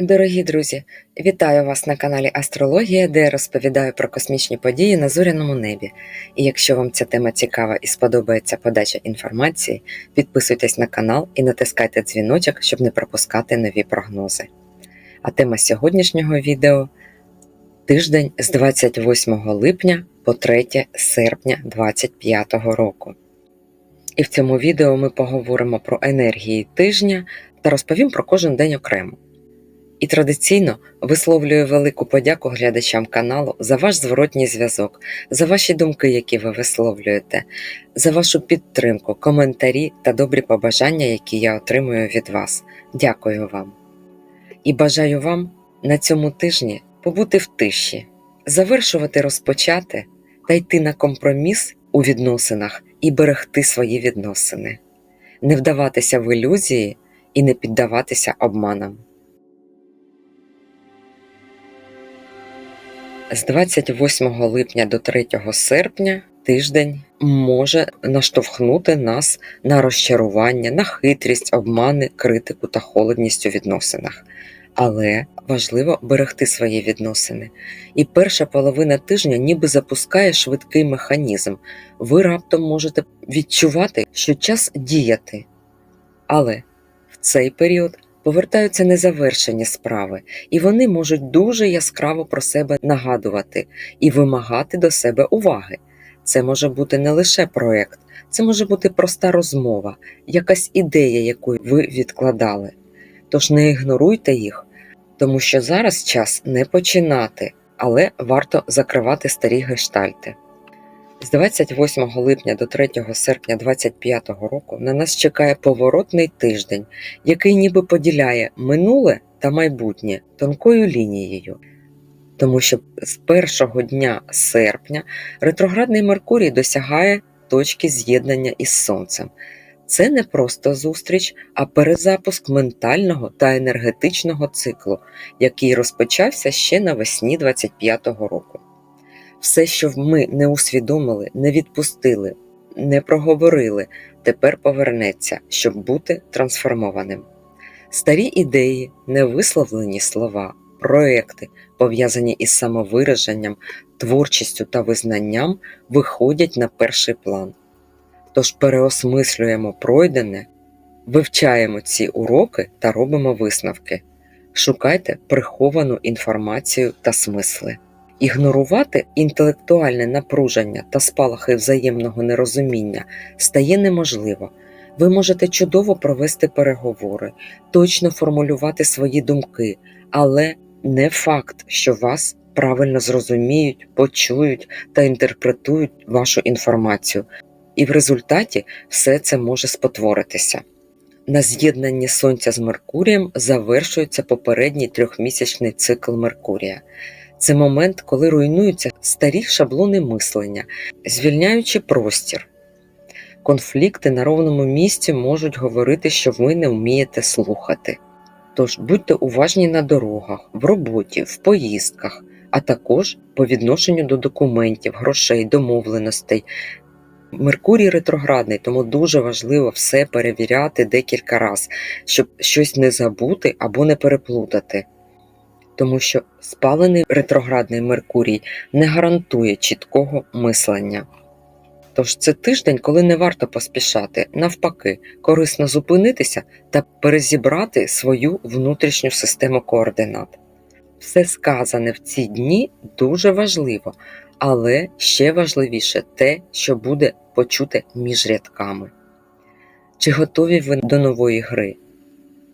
Дорогі друзі, вітаю вас на каналі Астрологія, де я розповідаю про космічні події на зоряному небі. І якщо вам ця тема цікава і сподобається подача інформації, підписуйтесь на канал і натискайте дзвіночок, щоб не пропускати нові прогнози. А тема сьогоднішнього відео тиждень з 28 липня по 3 серпня 2025 року. І в цьому відео ми поговоримо про енергії тижня та розповім про кожен день окремо. І традиційно висловлюю велику подяку глядачам каналу за ваш зворотній зв'язок, за ваші думки, які ви висловлюєте, за вашу підтримку, коментарі та добрі побажання, які я отримую від вас. Дякую вам. І бажаю вам на цьому тижні побути в тиші, завершувати розпочати та йти на компроміс у відносинах і берегти свої відносини, не вдаватися в ілюзії і не піддаватися обманам. З 28 липня до 3 серпня тиждень може наштовхнути нас на розчарування, на хитрість, обмани, критику та холодність у відносинах. Але важливо берегти свої відносини. І перша половина тижня ніби запускає швидкий механізм. Ви раптом можете відчувати, що час діяти. Але в цей період повертаються незавершені справи, і вони можуть дуже яскраво про себе нагадувати і вимагати до себе уваги. Це може бути не лише проект, це може бути проста розмова, якась ідея, яку ви відкладали. Тож не ігноруйте їх, тому що зараз час не починати, але варто закривати старі гештальти. З 28 липня до 3 серпня 2025 року на нас чекає поворотний тиждень, який ніби поділяє минуле та майбутнє тонкою лінією. Тому що з першого дня серпня ретроградний Меркурій досягає точки з'єднання із Сонцем. Це не просто зустріч, а перезапуск ментального та енергетичного циклу, який розпочався ще навесні 25-го року. Все, що ми не усвідомили, не відпустили, не проговорили, тепер повернеться, щоб бути трансформованим. Старі ідеї, невисловлені слова, проекти, пов'язані із самовираженням, творчістю та визнанням, виходять на перший план. Тож переосмислюємо пройдене, вивчаємо ці уроки та робимо висновки. Шукайте приховану інформацію та смисли. Ігнорувати інтелектуальне напруження та спалахи взаємного нерозуміння стає неможливо. Ви можете чудово провести переговори, точно формулювати свої думки, але не факт, що вас правильно зрозуміють, почують та інтерпретують вашу інформацію, і в результаті все це може спотворитися. На з'єднанні Сонця з Меркурієм завершується попередній трьохмісячний цикл Меркурія. Це момент, коли руйнуються старі шаблони мислення, звільняючи простір. Конфлікти на ровному місці можуть говорити, що ви не вмієте слухати. Тож будьте уважні на дорогах, в роботі, в поїздках, а також по відношенню до документів, грошей, домовленостей. Меркурій ретроградний, тому дуже важливо все перевіряти декілька разів, щоб щось не забути або не переплутати тому що спалений ретроградний Меркурій не гарантує чіткого мислення. Тож це тиждень, коли не варто поспішати, навпаки, корисно зупинитися та перезібрати свою внутрішню систему координат. Все сказане в ці дні дуже важливо, але ще важливіше те, що буде почуте між рядками. Чи готові ви до нової гри?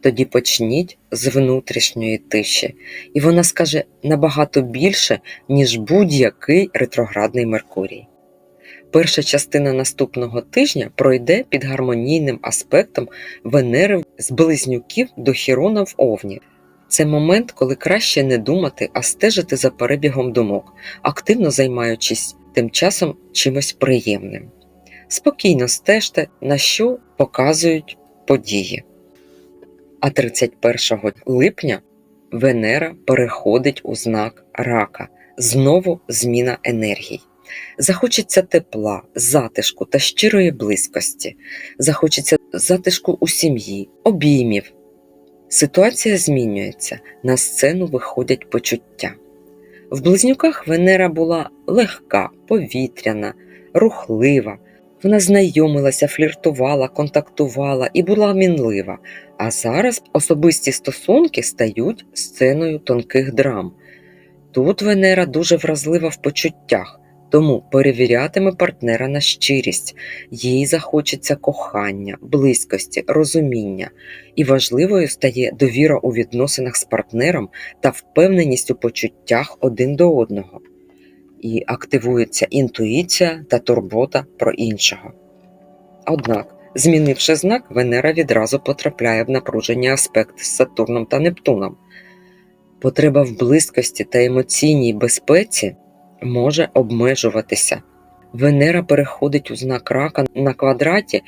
Тоді почніть з внутрішньої тиші, і вона скаже набагато більше, ніж будь-який ретроградний Меркурій. Перша частина наступного тижня пройде під гармонійним аспектом Венери з близнюків до Хірона в Овні. Це момент, коли краще не думати, а стежити за перебігом думок, активно займаючись тим часом чимось приємним. Спокійно стежте, на що показують події. А 31 липня Венера переходить у знак рака, знову зміна енергій. Захочеться тепла, затишку та щирої близькості, захочеться затишку у сім'ї, обіймів. Ситуація змінюється, на сцену виходять почуття. В близнюках Венера була легка, повітряна, рухлива. Вона знайомилася, фліртувала, контактувала і була мінлива. А зараз особисті стосунки стають сценою тонких драм. Тут Венера дуже вразлива в почуттях, тому перевірятиме партнера на щирість, їй захочеться кохання, близькості, розуміння, і важливою стає довіра у відносинах з партнером та впевненість у почуттях один до одного. І активується інтуїція та турбота про іншого. Однак, змінивши знак, Венера відразу потрапляє в напружені аспекти з Сатурном та Нептуном. Потреба в близькості та емоційній безпеці може обмежуватися. Венера переходить у знак рака на квадраті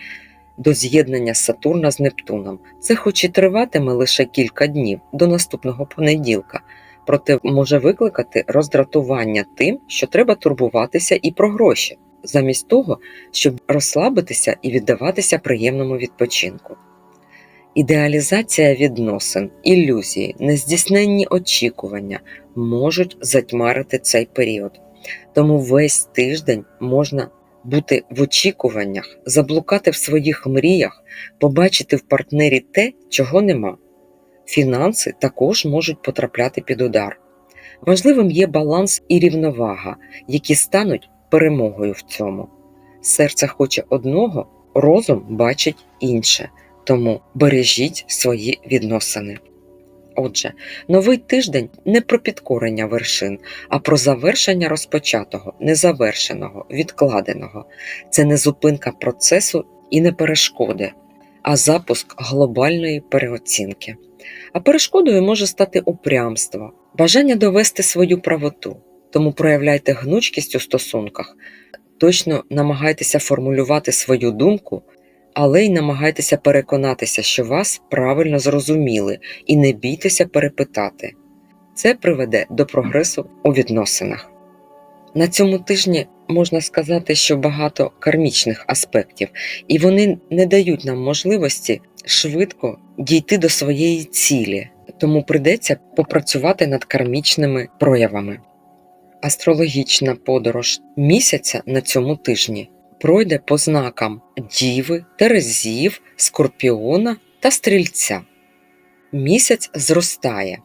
до з'єднання Сатурна з Нептуном. Це хоч і триватиме лише кілька днів до наступного понеділка, проте може викликати роздратування тим, що треба турбуватися і про гроші, замість того, щоб розслабитися і віддаватися приємному відпочинку. Ідеалізація відносин, ілюзії, нездійсненні очікування можуть затьмарити цей період. Тому весь тиждень можна бути в очікуваннях, заблукати в своїх мріях, побачити в партнері те, чого нема. Фінанси також можуть потрапляти під удар. Важливим є баланс і рівновага, які стануть перемогою в цьому. Серце хоче одного, розум бачить інше, тому бережіть свої відносини. Отже, новий тиждень не про підкорення вершин, а про завершення розпочатого, незавершеного, відкладеного. Це не зупинка процесу і не перешкоди, а запуск глобальної переоцінки. А перешкодою може стати упрямство, бажання довести свою правоту. Тому проявляйте гнучкість у стосунках, точно намагайтеся формулювати свою думку але й намагайтеся переконатися, що вас правильно зрозуміли, і не бійтеся перепитати. Це приведе до прогресу у відносинах. На цьому тижні можна сказати, що багато кармічних аспектів, і вони не дають нам можливості швидко дійти до своєї цілі, тому прийдеться попрацювати над кармічними проявами. Астрологічна подорож місяця на цьому тижні пройде по знакам Діви, Терезів, Скорпіона та Стрільця. Місяць зростає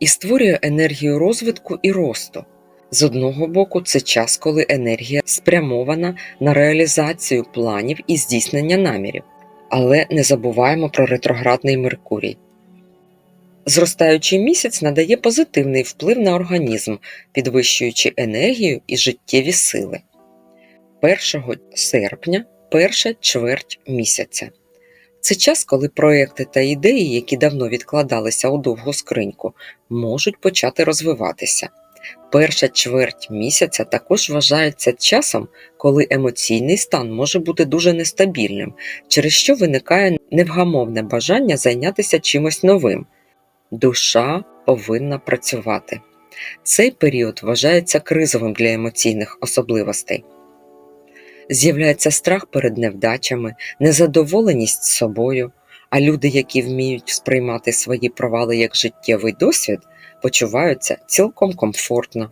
і створює енергію розвитку і росту. З одного боку, це час, коли енергія спрямована на реалізацію планів і здійснення намірів, але не забуваємо про ретроградний Меркурій. Зростаючий місяць надає позитивний вплив на організм, підвищуючи енергію і життєві сили. 1 серпня, перша чверть місяця. Це час, коли проекти та ідеї, які давно відкладалися у довгу скриньку, можуть почати розвиватися. Перша чверть місяця також вважається часом, коли емоційний стан може бути дуже нестабільним, через що виникає невгамовне бажання зайнятися чимось новим. Душа повинна працювати. Цей період вважається кризовим для емоційних особливостей з'являється страх перед невдачами, незадоволеність собою, а люди, які вміють сприймати свої провали як життєвий досвід, почуваються цілком комфортно.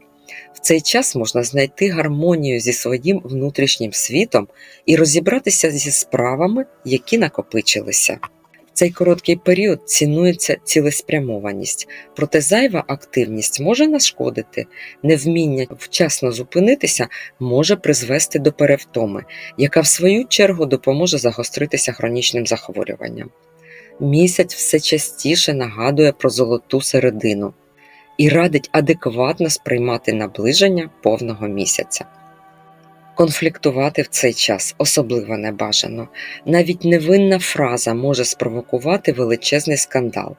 В цей час можна знайти гармонію зі своїм внутрішнім світом і розібратися зі справами, які накопичилися В цей короткий період цінується цілеспрямованість, проте зайва активність може нашкодити, невміння вчасно зупинитися може призвести до перевтоми, яка в свою чергу допоможе загостритися хронічним захворюванням. Місяць все частіше нагадує про золоту середину і радить адекватно сприймати наближення повного місяця. Конфліктувати в цей час особливо небажано. Навіть невинна фраза може спровокувати величезний скандал.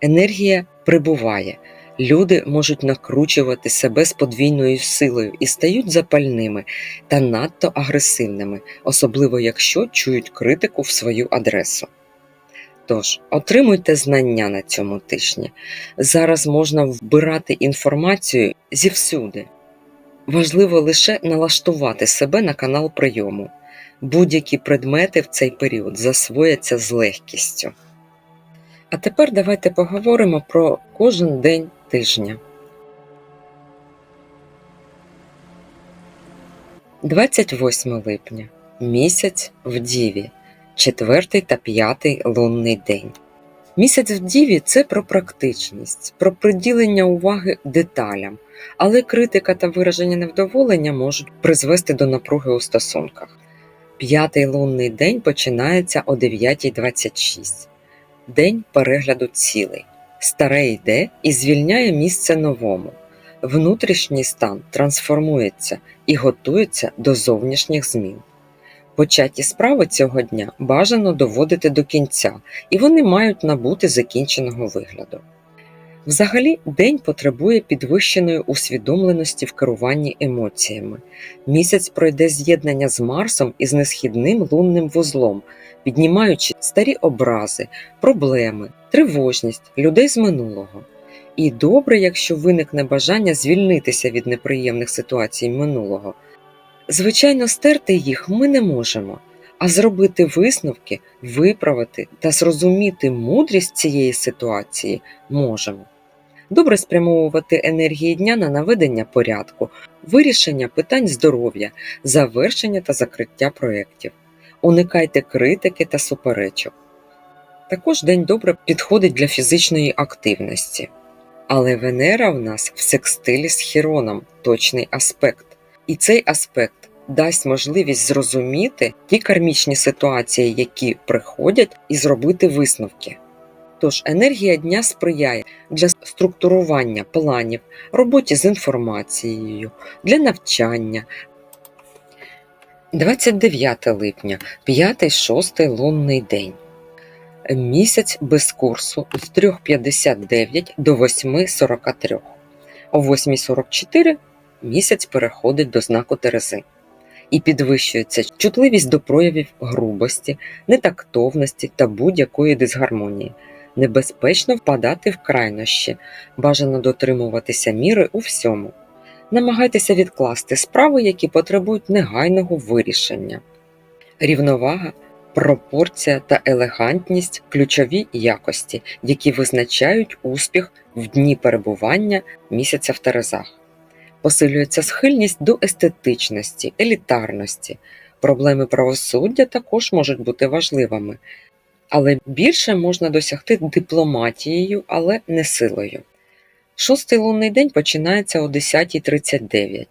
Енергія прибуває, люди можуть накручувати себе з подвійною силою і стають запальними та надто агресивними, особливо якщо чують критику в свою адресу. Тож, отримуйте знання на цьому тижні. Зараз можна вбирати інформацію зівсюди. Важливо лише налаштувати себе на канал прийому. Будь-які предмети в цей період засвояться з легкістю. А тепер давайте поговоримо про кожен день тижня. 28 липня. Місяць в Діві. Четвертий та п'ятий лунний день. Місяць в Діві це про практичність, про приділення уваги деталям, але критика та вираження невдоволення можуть призвести до напруги у стосунках. П'ятий лунний день починається о 9.26. День перегляду цілей. Старе йде і звільняє місце новому. Внутрішній стан трансформується і готується до зовнішніх змін. Початі справи цього дня бажано доводити до кінця, і вони мають набути закінченого вигляду. Взагалі, день потребує підвищеної усвідомленості в керуванні емоціями. Місяць пройде з'єднання з Марсом і з несхідним лунним вузлом, піднімаючи старі образи, проблеми, тривожність людей з минулого. І добре, якщо виникне бажання звільнитися від неприємних ситуацій минулого. Звичайно, стерти їх ми не можемо, а зробити висновки, виправити та зрозуміти мудрість цієї ситуації можемо. Добре спрямовувати енергії дня на наведення порядку, вирішення питань здоров'я, завершення та закриття проєктів. Уникайте критики та суперечок. Також день добре підходить для фізичної активності. Але Венера в нас в секстилі з Хіроном точний аспект. І цей аспект дасть можливість зрозуміти ті кармічні ситуації, які приходять, і зробити висновки. Тож енергія дня сприяє для структурування планів, роботі з інформацією, для навчання. 29 липня, 5-6 лунний день. Місяць без курсу з 3.59 до 8.43. О 8.44 місяць переходить до знаку Терези і підвищується чутливість до проявів грубості, нетактовності та будь-якої дисгармонії. Небезпечно впадати в крайнощі, бажано дотримуватися міри у всьому. Намагайтеся відкласти справи, які потребують негайного вирішення. Рівновага, пропорція та елегантність ключові якості, які визначають успіх в дні перебування місяця в Терезах. Посилюється схильність до естетичності, елітарності. Проблеми правосуддя також можуть бути важливими, але більше можна досягти дипломатією, але не силою. Шостий лунний день починається о 10.39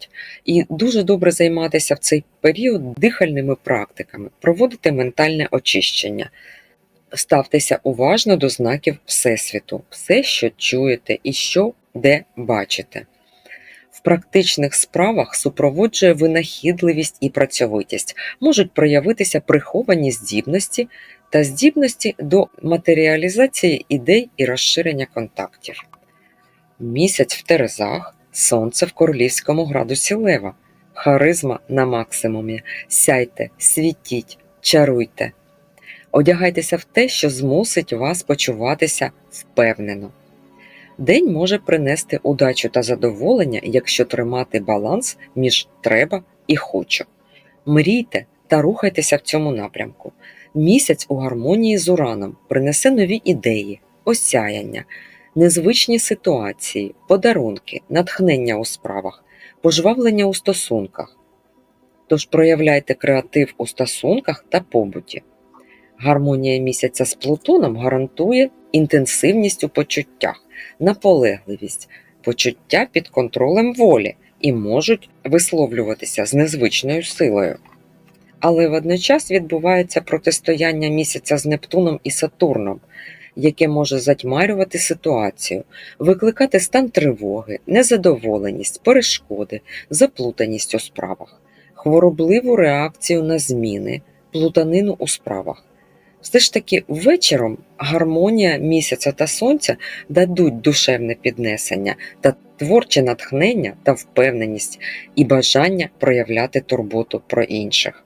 і дуже добре займатися в цей період дихальними практиками, проводити ментальне очищення. Ставтеся уважно до знаків Всесвіту, все, що чуєте і що де бачите. В практичних справах супроводжує винахідливість і працьовитість, можуть проявитися приховані здібності та здібності до матеріалізації ідей і розширення контактів. Місяць в Терезах, сонце в королівському градусі Лева, харизма на максимумі. Сяйте, світіть, чаруйте. Одягайтеся в те, що змусить вас почуватися впевнено. День може принести удачу та задоволення, якщо тримати баланс між треба і хочу. Мрійте та рухайтеся в цьому напрямку. Місяць у гармонії з ураном принесе нові ідеї, осяяння, незвичні ситуації, подарунки, натхнення у справах, пожвавлення у стосунках. Тож проявляйте креатив у стосунках та побуті. Гармонія місяця з Плутоном гарантує інтенсивність у почуттях, наполегливість, почуття під контролем волі і можуть висловлюватися з незвичною силою. Але водночас відбувається протистояння місяця з Нептуном і Сатурном, яке може затьмарювати ситуацію, викликати стан тривоги, незадоволеність, перешкоди, заплутаність у справах, хворобливу реакцію на зміни, плутанину у справах. Все ж таки вечором гармонія місяця та сонця дадуть душевне піднесення та творче натхнення та впевненість і бажання проявляти турботу про інших.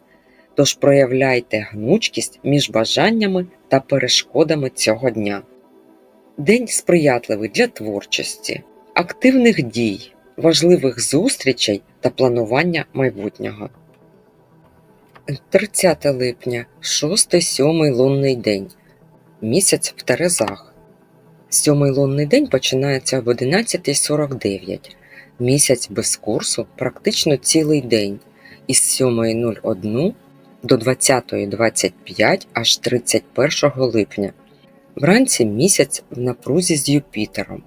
Тож проявляйте гнучкість між бажаннями та перешкодами цього дня. День сприятливий для творчості, активних дій, важливих зустрічей та планування майбутнього. 30 липня, 6-7 лунний день. Місяць в Терезах. Сьомий лунний день починається об 11.49. Місяць без курсу практично цілий день із 7.01 до 20.25 аж 31 липня. Вранці місяць в напрузі з Юпітером.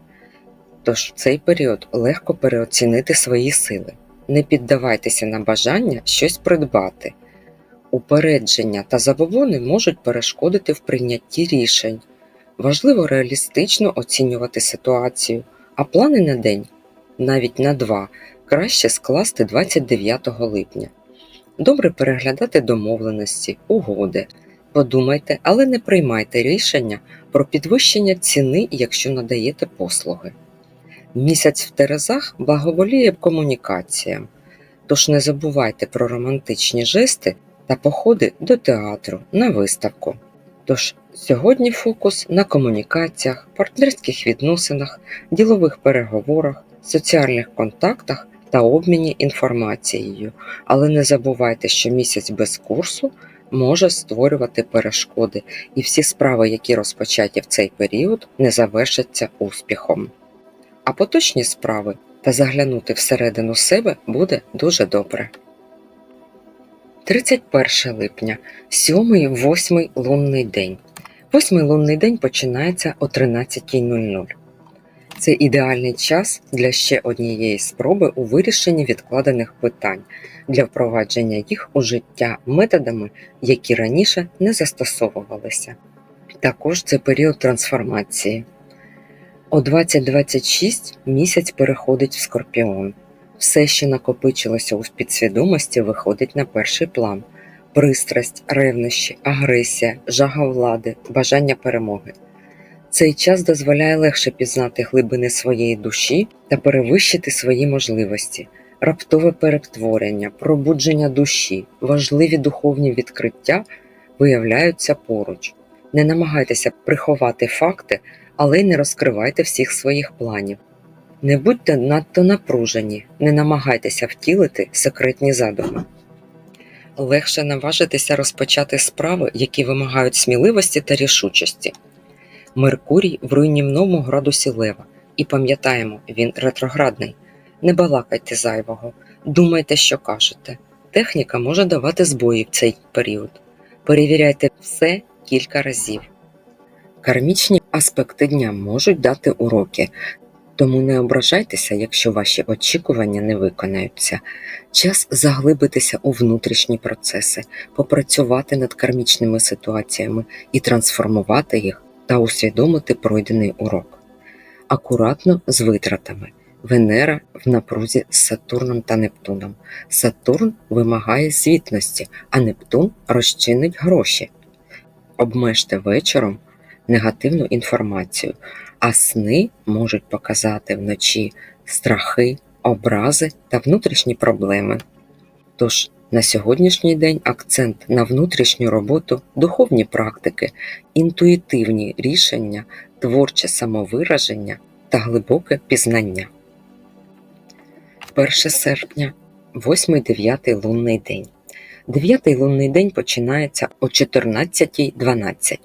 Тож в цей період легко переоцінити свої сили. Не піддавайтеся на бажання щось придбати. Упередження та забобони можуть перешкодити в прийнятті рішень. Важливо реалістично оцінювати ситуацію, а плани на день, навіть на два, краще скласти 29 липня. Добре переглядати домовленості, угоди. Подумайте, але не приймайте рішення про підвищення ціни, якщо надаєте послуги. Місяць в Терезах благоволіє комунікаціям, тож не забувайте про романтичні жести та походи до театру на виставку. Тож сьогодні фокус на комунікаціях, партнерських відносинах, ділових переговорах, соціальних контактах та обміні інформацією. Але не забувайте, що місяць без курсу може створювати перешкоди, і всі справи, які розпочаті в цей період, не завершаться успіхом. А поточні справи та заглянути всередину себе буде дуже добре. 31 липня, 7-8 лунний день. Восьмий лунний день починається о 13.00. Це ідеальний час для ще однієї спроби у вирішенні відкладених питань для впровадження їх у життя методами, які раніше не застосовувалися. Також це період трансформації. О 2026 місяць переходить в скорпіон. Все, що накопичилося у підсвідомості, виходить на перший план: пристрасть, ревнощі, агресія, жага влади, бажання перемоги. Цей час дозволяє легше пізнати глибини своєї душі та перевищити свої можливості, раптове перетворення, пробудження душі, важливі духовні відкриття виявляються поруч. Не намагайтеся приховати факти, але й не розкривайте всіх своїх планів. Не будьте надто напружені, не намагайтеся втілити секретні задуми. Легше наважитися розпочати справи, які вимагають сміливості та рішучості. Меркурій в руйнівному градусі Лева. І пам'ятаємо, він ретроградний. Не балакайте зайвого, думайте, що кажете. Техніка може давати збої в цей період. Перевіряйте все кілька разів. Кармічні аспекти дня можуть дати уроки, тому не ображайтеся, якщо ваші очікування не виконаються. Час заглибитися у внутрішні процеси, попрацювати над кармічними ситуаціями і трансформувати їх та усвідомити пройдений урок. Акуратно з витратами. Венера в напрузі з Сатурном та Нептуном. Сатурн вимагає звітності, а Нептун розчинить гроші. Обмежте вечором негативну інформацію, а сни можуть показати вночі страхи, образи та внутрішні проблеми. Тож на сьогоднішній день акцент на внутрішню роботу, духовні практики, інтуїтивні рішення, творче самовираження та глибоке пізнання. 1 серпня, 8-9 лунний день. Дев'ятий лунний день починається о 14.12.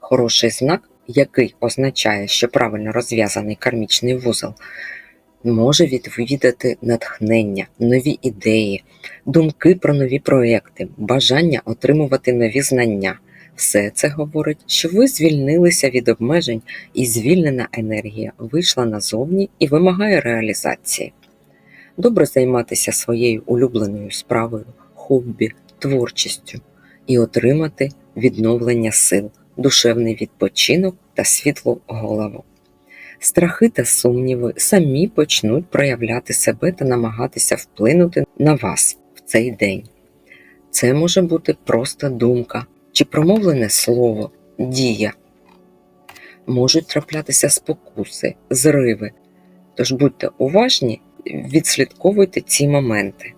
Хороший знак, який означає, що правильно розв'язаний кармічний вузол, може відвідати натхнення, нові ідеї, думки про нові проекти, бажання отримувати нові знання. Все це говорить, що ви звільнилися від обмежень, і звільнена енергія вийшла назовні і вимагає реалізації. Добре займатися своєю улюбленою справою, хобі, творчістю і отримати відновлення сил, душевний відпочинок та світлу голову. Страхи та сумніви самі почнуть проявляти себе та намагатися вплинути на вас в цей день. Це може бути просто думка чи промовлене слово, дія. Можуть траплятися спокуси, зриви. Тож будьте уважні, відслідковуйте ці моменти.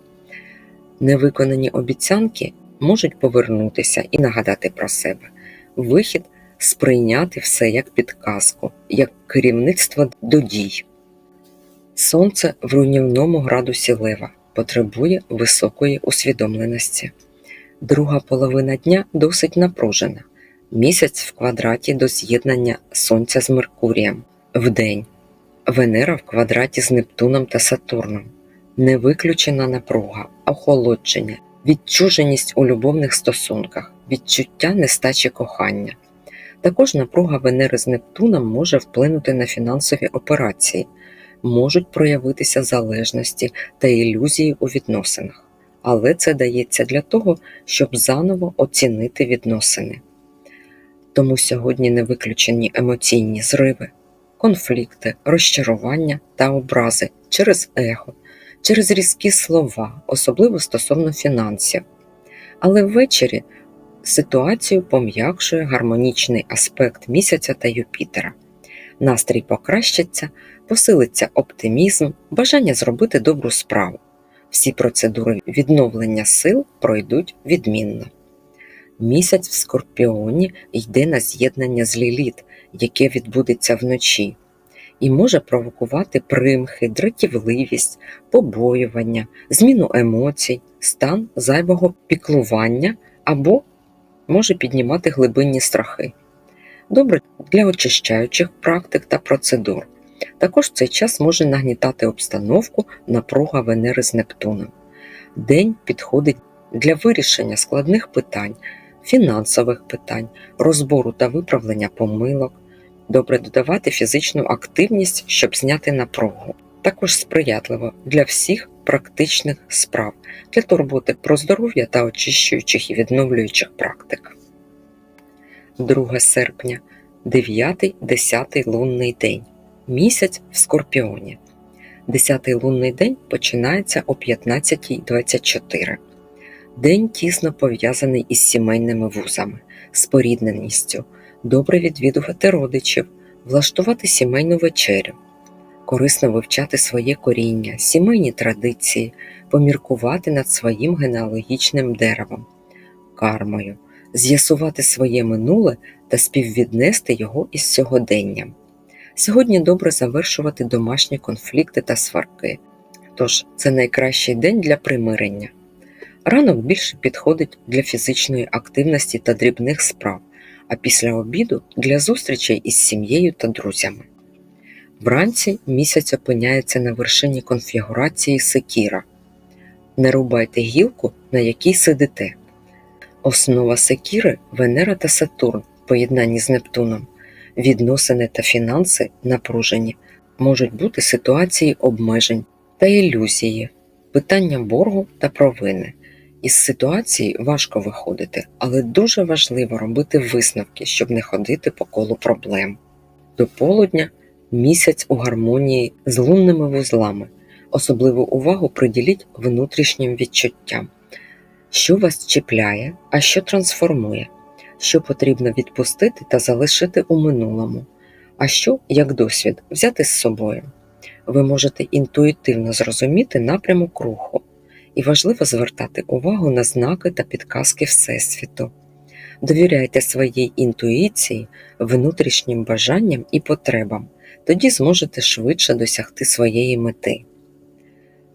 Невиконані обіцянки можуть повернутися і нагадати про себе. Вихід сприйняти все як підказку, як керівництво до дій. Сонце в руйнівному градусі лева потребує високої усвідомленості. Друга половина дня досить напружена. Місяць в квадраті до з'єднання Сонця з Меркурієм. Вдень Венера в квадраті з Нептуном та Сатурном. Невиключена напруга, охолодження, відчуженість у любовних стосунках, відчуття нестачі кохання. Також напруга Венери з Нептуном може вплинути на фінансові операції, можуть проявитися залежності та ілюзії у відносинах, але це дається для того, щоб заново оцінити відносини. Тому сьогодні не виключені емоційні зриви, конфлікти, розчарування та образи через его, через різкі слова, особливо стосовно фінансів. Але ввечері ситуацію пом'якшує гармонічний аспект місяця та Юпітера. Настрій покращиться, посилиться оптимізм, бажання зробити добру справу. Всі процедури відновлення сил пройдуть відмінно. Місяць в Скорпіоні йде на з'єднання з Ліліт, яке відбудеться вночі, і може провокувати примхи, дратівливість, побоювання, зміну емоцій, стан зайвого піклування або може піднімати глибинні страхи. Добре для очищаючих практик та процедур. Також цей час може нагнітати обстановку напруга Венери з Нептуном. День підходить для вирішення складних питань, фінансових питань, розбору та виправлення помилок. Добре додавати фізичну активність, щоб зняти напругу. Також сприятливо для всіх практичних справ, для турботи про здоров'я та очищуючих і відновлюючих практик. 2 серпня, 9-10 лунний день. Місяць в Скорпіоні. 10-й лунний день починається о 15.24. День тісно пов'язаний із сімейними вузами, спорідненістю, добре відвідувати родичів, влаштувати сімейну вечерю, корисно вивчати своє коріння, сімейні традиції, поміркувати над своїм генеалогічним деревом, кармою, з'ясувати своє минуле та співвіднести його із сьогоденням. Сьогодні добре завершувати домашні конфлікти та сварки, тож це найкращий день для примирення. Ранок більше підходить для фізичної активності та дрібних справ, а після обіду для зустрічей із сім'єю та друзями. Вранці місяць опиняється на вершині конфігурації секіра. Не рубайте гілку, на якій сидите. Основа секіри Венера та Сатурн в поєднанні з Нептуном. Відносини та фінанси напружені, можуть бути ситуації обмежень та ілюзії, питання боргу та провини. Із ситуації важко виходити, але дуже важливо робити висновки, щоб не ходити по колу проблем. До полудня місяць у гармонії з лунними вузлами. Особливу увагу приділіть внутрішнім відчуттям, що вас чіпляє, а що трансформує, що потрібно відпустити та залишити у минулому, а що, як досвід, взяти з собою. Ви можете інтуїтивно зрозуміти напрямок руху, і важливо звертати увагу на знаки та підказки Всесвіту. Довіряйте своїй інтуїції, внутрішнім бажанням і потребам, тоді зможете швидше досягти своєї мети.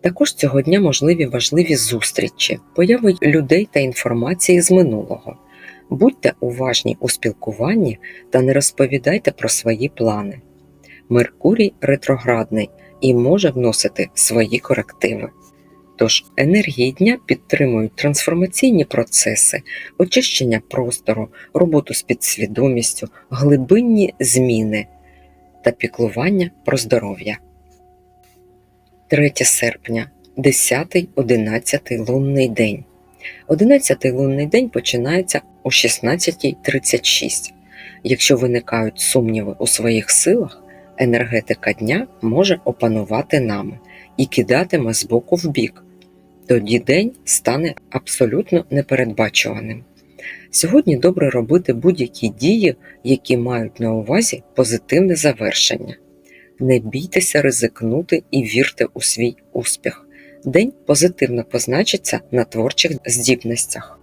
Також цього дня можливі важливі зустрічі, появи людей та інформації з минулого. Будьте уважні у спілкуванні та не розповідайте про свої плани. Меркурій ретроградний і може вносити свої корективи. Тож енергії дня підтримують трансформаційні процеси, очищення простору, роботу з підсвідомістю, глибинні зміни та піклування про здоров'я. 3 серпня, 10-11 лунний день. 11 лунний день починається о 16.36. Якщо виникають сумніви у своїх силах, енергетика дня може опанувати нами і кидатиме з боку в бік. Тоді день стане абсолютно непередбачуваним. Сьогодні добре робити будь-які дії, які мають на увазі позитивне завершення. Не бійтеся ризикнути і вірте у свій успіх. День позитивно позначиться на творчих здібностях.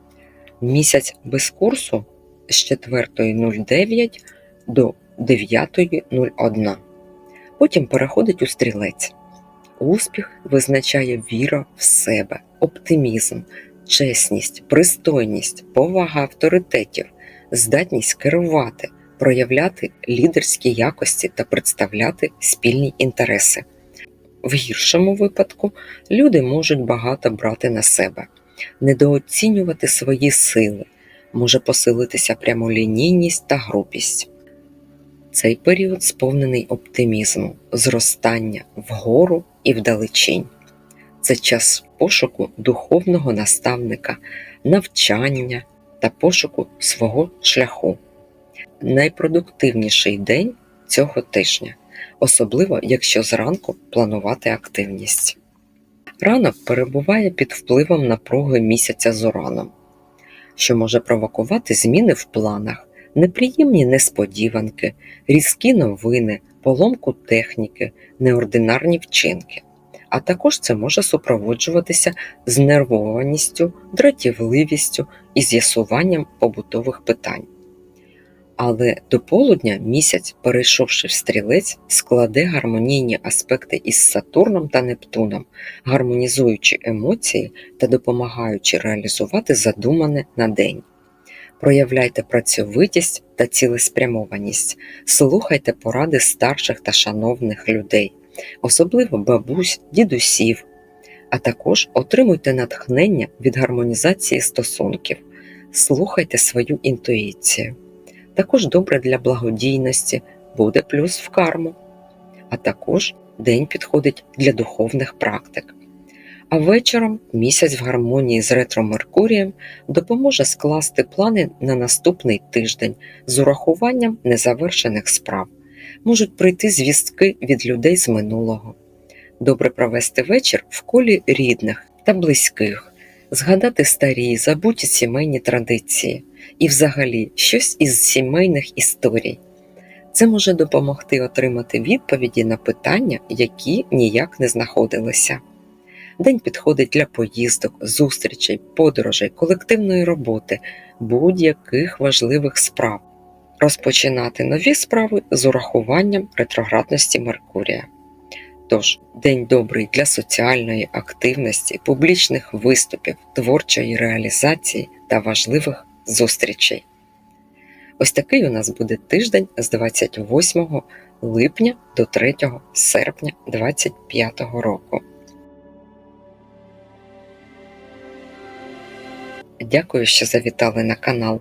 Місяць без курсу з 4.09 до 9.01. Потім переходить у стрілець. Успіх визначає віра в себе, оптимізм, чесність, пристойність, повага авторитетів, здатність керувати, проявляти лідерські якості та представляти спільні інтереси. В гіршому випадку люди можуть багато брати на себе, недооцінювати свої сили, може посилитися прямолінійність та грубість. Цей період сповнений оптимізму, зростання вгору і вдалечінь. Це час пошуку духовного наставника, навчання та пошуку свого шляху. Найпродуктивніший день цього тижня, особливо якщо зранку планувати активність. Ранок перебуває під впливом напруги місяця з ураном, що може провокувати зміни в планах, неприємні несподіванки, різкі новини, поломку техніки, неординарні вчинки. А також це може супроводжуватися знервованістю, дратівливістю і з'ясуванням побутових питань. Але до полудня місяць, перейшовши в стрілець, складе гармонійні аспекти із Сатурном та Нептуном, гармонізуючи емоції та допомагаючи реалізувати задумане на день. Проявляйте працьовитість та цілеспрямованість, слухайте поради старших та шановних людей, особливо бабусь, дідусів, а також отримуйте натхнення від гармонізації стосунків, слухайте свою інтуїцію. Також добре для благодійності буде плюс в карму, а також день підходить для духовних практик. А вечором місяць в гармонії з ретро Меркурієм допоможе скласти плани на наступний тиждень з урахуванням незавершених справ. Можуть прийти звістки від людей з минулого. Добре провести вечір в колі рідних та близьких, згадати старі, забуті сімейні традиції і, взагалі, щось із сімейних історій. Це може допомогти отримати відповіді на питання, які ніяк не знаходилися. День підходить для поїздок, зустрічей, подорожей, колективної роботи, будь-яких важливих справ. Розпочинати нові справи з урахуванням ретроградності Меркурія. Тож, день добрий для соціальної активності, публічних виступів, творчої реалізації та важливих зустрічей. Ось такий у нас буде тиждень з 28 липня до 3 серпня 2025 року. Дякую, що завітали на канал.